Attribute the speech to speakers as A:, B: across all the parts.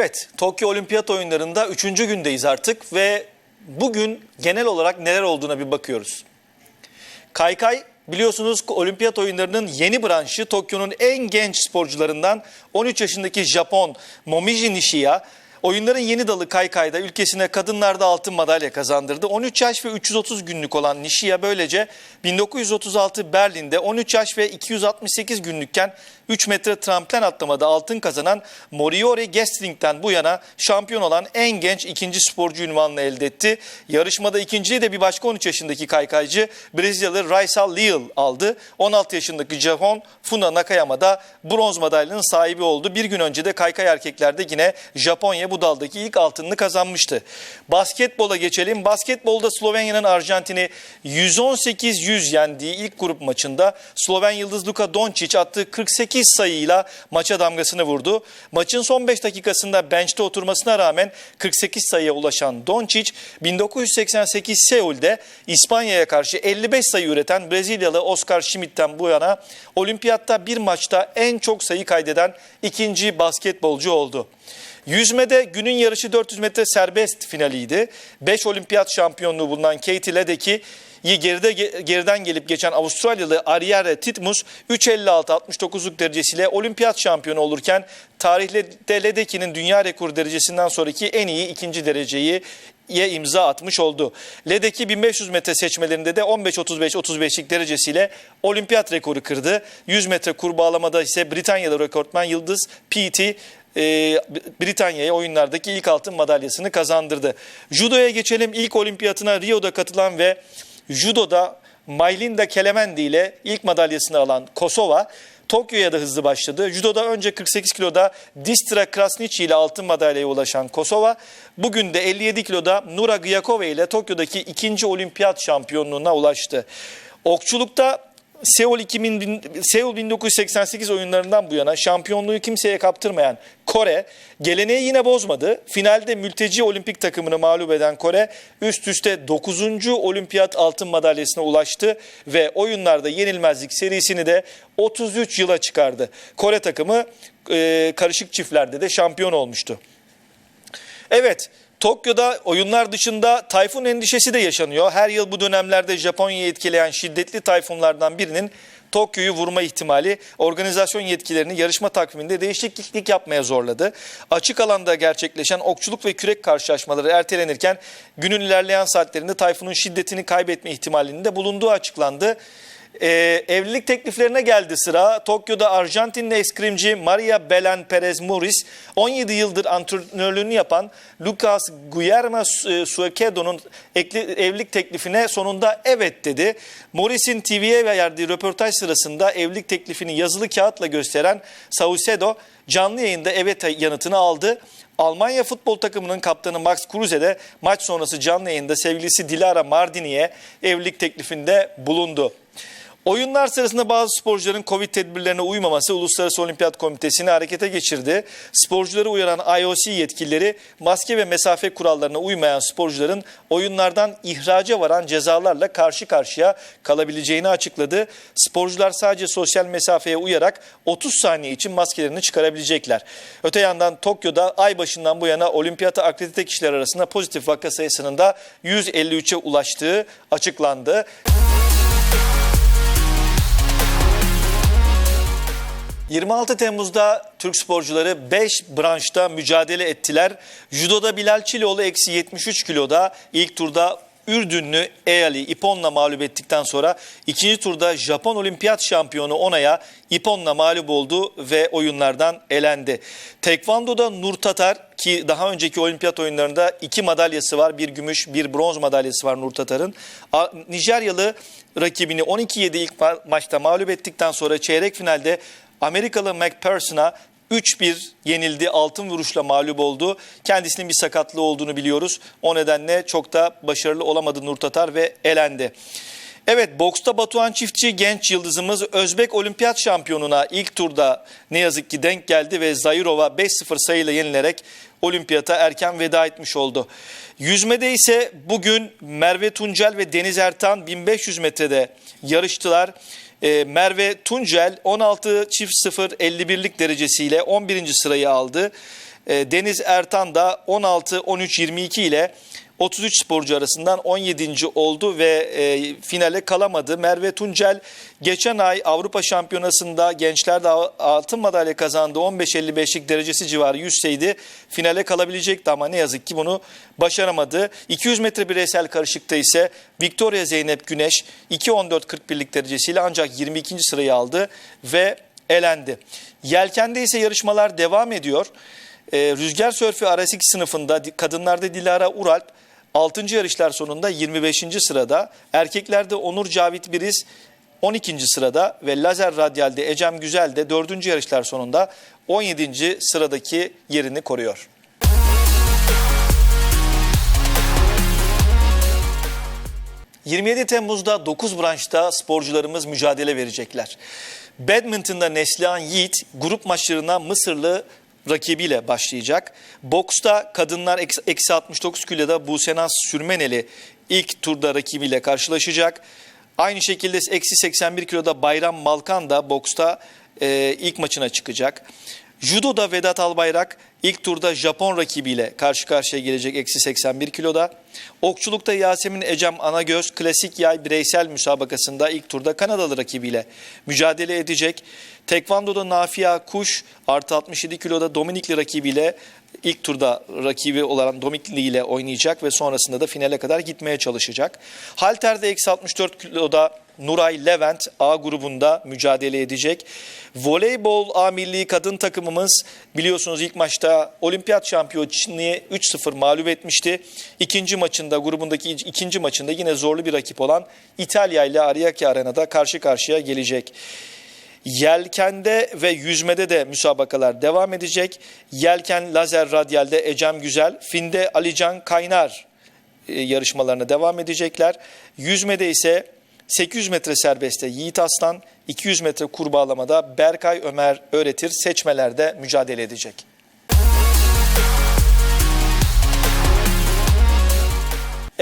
A: Evet, Tokyo Olimpiyat Oyunları'nda üçüncü gündeyiz artık ve bugün genel olarak neler olduğuna bir bakıyoruz. Kaykay biliyorsunuz olimpiyat oyunlarının yeni branşı Tokyo'nun en genç sporcularından 13 yaşındaki Japon Momiji Nishiya oyunların yeni dalı kaykayda ülkesine kadınlarda altın madalya kazandırdı. 13 yaş ve 330 günlük olan Nishiya böylece 1936 Berlin'de 13 yaş ve 268 günlükken 3 metre tramplen atlamada altın kazanan Moriori Gestling'den bu yana şampiyon olan en genç ikinci sporcu ünvanını elde etti. Yarışmada ikinciliği de bir başka 13 yaşındaki kaykaycı Brezilyalı Raisal Leal aldı. 16 yaşındaki Japon Funa Nakayama da bronz madalyanın sahibi oldu. Bir gün önce de kaykay erkeklerde yine Japonya bu daldaki ilk altınını kazanmıştı. Basketbola geçelim. Basketbolda Slovenya'nın Arjantin'i 118-100 yendiği ilk grup maçında Sloven yıldız Luka Doncic attığı 48 sayıyla maça damgasını vurdu. Maçın son 5 dakikasında bench'te oturmasına rağmen 48 sayıya ulaşan Doncic 1988 Seul'de İspanya'ya karşı 55 sayı üreten Brezilyalı Oscar Schmidt'ten bu yana olimpiyatta bir maçta en çok sayı kaydeden ikinci basketbolcu oldu. Yüzmede günün yarışı 400 metre serbest finaliydi. 5 olimpiyat şampiyonluğu bulunan Katie Ledecky geride geriden gelip geçen Avustralyalı Ariare Titmus 3.56-69'luk derecesiyle olimpiyat şampiyonu olurken tarihte Ledecky'nin dünya rekoru derecesinden sonraki en iyi ikinci dereceyi ye imza atmış oldu. Ledecky 1500 metre seçmelerinde de 15-35-35'lik derecesiyle olimpiyat rekoru kırdı. 100 metre kurbağalamada ise Britanyalı rekortman Yıldız P.T. E, Britanya'ya oyunlardaki ilk altın madalyasını kazandırdı. Judo'ya geçelim. İlk olimpiyatına Rio'da katılan ve Judo'da Maylinda Kelemendi ile ilk madalyasını alan Kosova Tokyo'ya da hızlı başladı. Judo'da önce 48 kiloda Distra Krasniqi ile altın madalyaya ulaşan Kosova, bugün de 57 kiloda Nura Gyakova ile Tokyo'daki ikinci olimpiyat şampiyonluğuna ulaştı. Okçulukta Seul, 2000, Seul 1988 oyunlarından bu yana şampiyonluğu kimseye kaptırmayan Kore geleneği yine bozmadı. Finalde mülteci olimpik takımını mağlup eden Kore üst üste 9. olimpiyat altın madalyasına ulaştı ve oyunlarda yenilmezlik serisini de 33 yıla çıkardı. Kore takımı e, karışık çiftlerde de şampiyon olmuştu. Evet, Tokyo'da oyunlar dışında tayfun endişesi de yaşanıyor. Her yıl bu dönemlerde Japonya'yı etkileyen şiddetli tayfunlardan birinin Tokyo'yu vurma ihtimali organizasyon yetkilerini yarışma takviminde değişiklik yapmaya zorladı. Açık alanda gerçekleşen okçuluk ve kürek karşılaşmaları ertelenirken günün ilerleyen saatlerinde tayfunun şiddetini kaybetme ihtimalinin de bulunduğu açıklandı. Ee, evlilik tekliflerine geldi sıra. Tokyo'da Arjantinli eskrimci Maria Belen Perez Muris 17 yıldır antrenörlüğünü yapan Lucas Guillermo Suekedo'nun evlilik teklifine sonunda evet dedi. Muris'in TV'ye verdiği röportaj sırasında evlilik teklifini yazılı kağıtla gösteren Saucedo canlı yayında evet yanıtını aldı. Almanya futbol takımının kaptanı Max Kruse de maç sonrası canlı yayında sevgilisi Dilara Mardini'ye evlilik teklifinde bulundu. Oyunlar sırasında bazı sporcuların Covid tedbirlerine uymaması Uluslararası Olimpiyat Komitesi'ni harekete geçirdi. Sporcuları uyaran IOC yetkilileri maske ve mesafe kurallarına uymayan sporcuların oyunlardan ihraca varan cezalarla karşı karşıya kalabileceğini açıkladı. Sporcular sadece sosyal mesafeye uyarak 30 saniye için maskelerini çıkarabilecekler. Öte yandan Tokyo'da ay başından bu yana olimpiyata akredite kişiler arasında pozitif vaka sayısının da 153'e ulaştığı açıklandı. 26 Temmuz'da Türk sporcuları 5 branşta mücadele ettiler. Judo'da Bilal Çiloğlu eksi 73 kiloda ilk turda Ürdünlü Eyali İpon'la mağlup ettikten sonra ikinci turda Japon olimpiyat şampiyonu Ona'ya İpon'la mağlup oldu ve oyunlardan elendi. Tekvando'da Nur Tatar ki daha önceki olimpiyat oyunlarında iki madalyası var. Bir gümüş bir bronz madalyası var Nur Tatar'ın. Nijeryalı rakibini 12-7 ilk ma maçta mağlup ettikten sonra çeyrek finalde Amerikalı McPherson'a 3-1 yenildi. Altın vuruşla mağlup oldu. Kendisinin bir sakatlığı olduğunu biliyoruz. O nedenle çok da başarılı olamadı Nur Tatar ve elendi. Evet boksta Batuhan Çiftçi genç yıldızımız Özbek olimpiyat şampiyonuna ilk turda ne yazık ki denk geldi ve Zairova 5-0 sayıyla yenilerek olimpiyata erken veda etmiş oldu. Yüzmede ise bugün Merve Tuncel ve Deniz Ertan 1500 metrede yarıştılar. E, Merve Tuncel 16 çift 0 51'lik derecesiyle 11. sırayı aldı. E, Deniz Ertan da 16 13 22 ile 33 sporcu arasından 17. oldu ve e, finale kalamadı. Merve Tuncel geçen ay Avrupa Şampiyonası'nda gençlerde altın madalya kazandı. 15.55'lik derecesi civarı yüzseydi finale kalabilecekti ama ne yazık ki bunu başaramadı. 200 metre bireysel karışıkta ise Victoria Zeynep Güneş 2.14.41'lik derecesiyle ancak 22. sırayı aldı ve elendi. Yelkende ise yarışmalar devam ediyor. Ee, rüzgar sörfü RS2 sınıfında kadınlarda Dilara Uralp 6. yarışlar sonunda 25. sırada, erkeklerde Onur Cavit Biriz 12. sırada ve lazer radyalde Ecem Güzel de 4. yarışlar sonunda 17. sıradaki yerini koruyor. ...27 Temmuz'da 9 branşta sporcularımız mücadele verecekler. Badminton'da Neslihan Yiğit grup maçlarına Mısırlı rakibiyle başlayacak. Boksta kadınlar eksi 69 kiloda Busenas Sürmeneli ilk turda rakibiyle karşılaşacak. Aynı şekilde eksi 81 kiloda Bayram Malkan da boksta e, ilk maçına çıkacak. Judo'da Vedat Albayrak ilk turda Japon rakibiyle karşı karşıya gelecek eksi 81 kiloda. Okçulukta Yasemin Ecem Anagöz klasik yay bireysel müsabakasında ilk turda Kanadalı rakibiyle mücadele edecek. Tekvando'da Nafia Kuş artı 67 kiloda Dominikli rakibiyle ilk turda rakibi olan Dominikli ile oynayacak ve sonrasında da finale kadar gitmeye çalışacak. Halter'de eksi 64 kiloda Nuray Levent A grubunda mücadele edecek. Voleybol A milli kadın takımımız biliyorsunuz ilk maçta olimpiyat şampiyonu Çinli'ye 3-0 mağlup etmişti. İkinci maçında grubundaki ikinci maçında yine zorlu bir rakip olan İtalya ile Ariake Arena'da karşı karşıya gelecek. Yelkende ve yüzmede de müsabakalar devam edecek. Yelken lazer radyalde Ecem Güzel, Finde Alican Kaynar e, yarışmalarına devam edecekler. Yüzmede ise 800 metre serbestte Yiğit Aslan, 200 metre kurbağalamada Berkay Ömer öğretir seçmelerde mücadele edecek.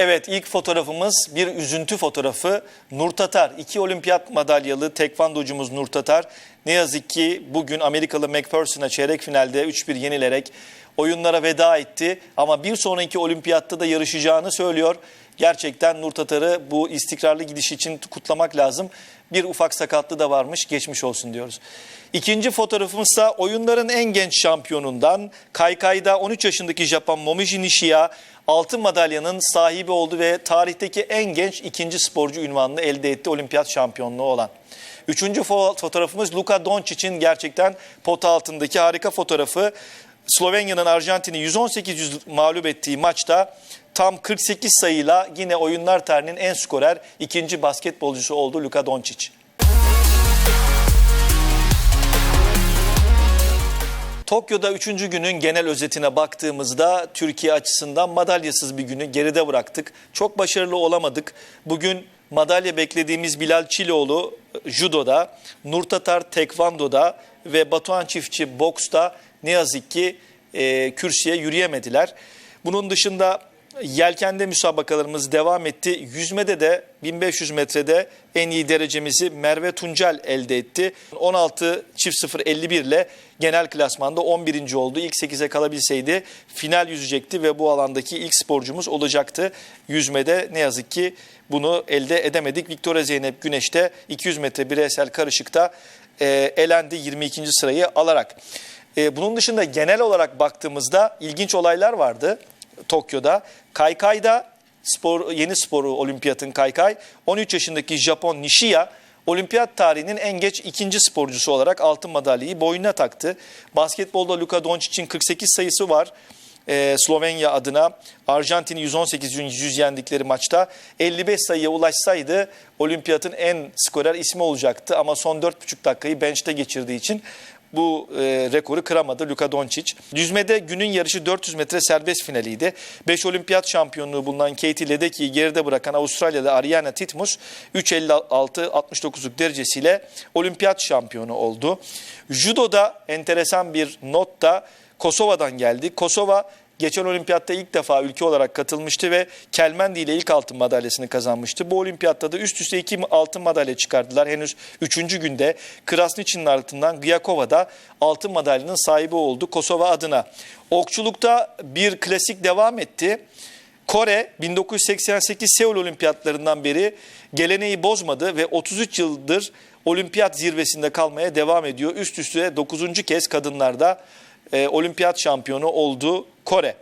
A: Evet ilk fotoğrafımız bir üzüntü fotoğrafı. Nur Tatar, iki olimpiyat madalyalı tekvandocumuz Nur Tatar. Ne yazık ki bugün Amerikalı McPherson'a çeyrek finalde 3-1 yenilerek oyunlara veda etti. Ama bir sonraki olimpiyatta da yarışacağını söylüyor. Gerçekten Nur Tatar'ı bu istikrarlı gidiş için kutlamak lazım. Bir ufak sakatlığı da varmış geçmiş olsun diyoruz. İkinci fotoğrafımızsa oyunların en genç şampiyonundan Kaykay'da 13 yaşındaki Japon Momiji Nishiya altın madalyanın sahibi oldu ve tarihteki en genç ikinci sporcu ünvanını elde etti olimpiyat şampiyonluğu olan. Üçüncü fotoğrafımız Luka Doncic'in gerçekten pot altındaki harika fotoğrafı. Slovenya'nın Arjantin'i 118-100 mağlup ettiği maçta tam 48 sayıyla yine oyunlar tarihinin en skorer ikinci basketbolcusu oldu Luka Doncic. Tokyo'da 3. günün genel özetine baktığımızda Türkiye açısından madalyasız bir günü geride bıraktık. Çok başarılı olamadık. Bugün madalya beklediğimiz Bilal Çiloğlu judoda, Nur Tatar tekvandoda ve Batuhan Çiftçi boksta ne yazık ki e, kürsüye yürüyemediler. Bunun dışında Yelkende müsabakalarımız devam etti. Yüzmede de 1500 metrede en iyi derecemizi Merve Tuncel elde etti. 16 çift 0 51 ile genel klasmanda 11. oldu. İlk 8'e kalabilseydi final yüzecekti ve bu alandaki ilk sporcumuz olacaktı. Yüzmede ne yazık ki bunu elde edemedik. Victoria Zeynep Güneş'te 200 metre bireysel karışıkta e, elendi 22. sırayı alarak. E, bunun dışında genel olarak baktığımızda ilginç olaylar vardı. Tokyo'da. Kaykay'da spor, yeni sporu olimpiyatın kaykay. 13 yaşındaki Japon Nishiya olimpiyat tarihinin en geç ikinci sporcusu olarak altın madalyayı boynuna taktı. Basketbolda Luka Doncic'in 48 sayısı var. Ee, Slovenya adına Arjantin'i 118-100 yendikleri maçta 55 sayıya ulaşsaydı olimpiyatın en skorer ismi olacaktı. Ama son 4,5 dakikayı bench'te geçirdiği için bu e, rekoru kıramadı Luka Doncic. Yüzmede günün yarışı 400 metre serbest finaliydi. 5 olimpiyat şampiyonluğu bulunan Katie Ledecky'yi geride bırakan Avustralyalı Ariana Titmus 3.56-69'luk derecesiyle olimpiyat şampiyonu oldu. Judo'da enteresan bir not da Kosova'dan geldi. Kosova geçen olimpiyatta ilk defa ülke olarak katılmıştı ve Kelmendi ile ilk altın madalyasını kazanmıştı. Bu olimpiyatta da üst üste iki altın madalya çıkardılar. Henüz üçüncü günde Krasniqin'in ardından Gyakova da altın madalyanın sahibi oldu Kosova adına. Okçulukta bir klasik devam etti. Kore 1988 Seul Olimpiyatlarından beri geleneği bozmadı ve 33 yıldır olimpiyat zirvesinde kalmaya devam ediyor. Üst üste 9. kez kadınlarda e, olimpiyat şampiyonu oldu Kore.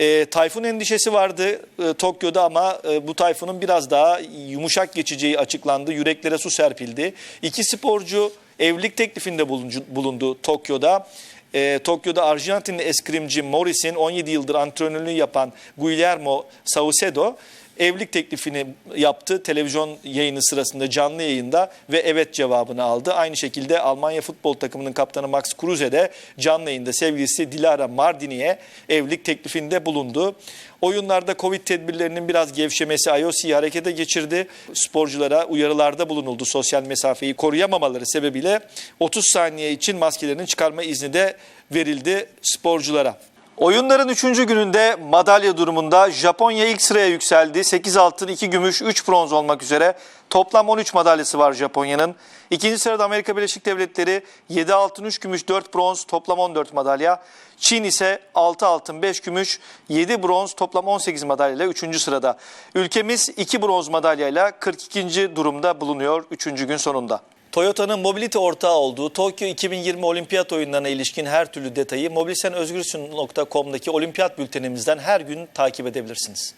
A: E, tayfun endişesi vardı e, Tokyo'da ama e, bu tayfunun biraz daha yumuşak geçeceği açıklandı. Yüreklere su serpildi. İki sporcu evlilik teklifinde bulundu Tokyo'da. E, Tokyo'da Arjantinli eskrimci Morris'in 17 yıldır antrenörlüğü yapan Guillermo Saucedo evlilik teklifini yaptı televizyon yayını sırasında canlı yayında ve evet cevabını aldı. Aynı şekilde Almanya futbol takımının kaptanı Max Kruse de canlı yayında sevgilisi Dilara Mardini'ye evlilik teklifinde bulundu. Oyunlarda Covid tedbirlerinin biraz gevşemesi IOC'yi harekete geçirdi. Sporculara uyarılarda bulunuldu sosyal mesafeyi koruyamamaları sebebiyle 30 saniye için maskelerini çıkarma izni de verildi sporculara. Oyunların 3. gününde madalya durumunda Japonya ilk sıraya yükseldi. 8 altın, 2 gümüş, 3 bronz olmak üzere toplam 13 madalyası var Japonya'nın. İkinci sırada Amerika Birleşik Devletleri 7 altın, 3 gümüş, 4 bronz toplam 14 madalya. Çin ise 6 altın, 5 gümüş, 7 bronz toplam 18 madalyayla 3. sırada. Ülkemiz 2 bronz madalyayla 42. durumda bulunuyor 3. gün sonunda. Toyota'nın mobilite ortağı olduğu Tokyo 2020 Olimpiyat oyunlarına ilişkin her türlü detayı mobilsenözgürsün.com'daki olimpiyat bültenimizden her gün takip edebilirsiniz.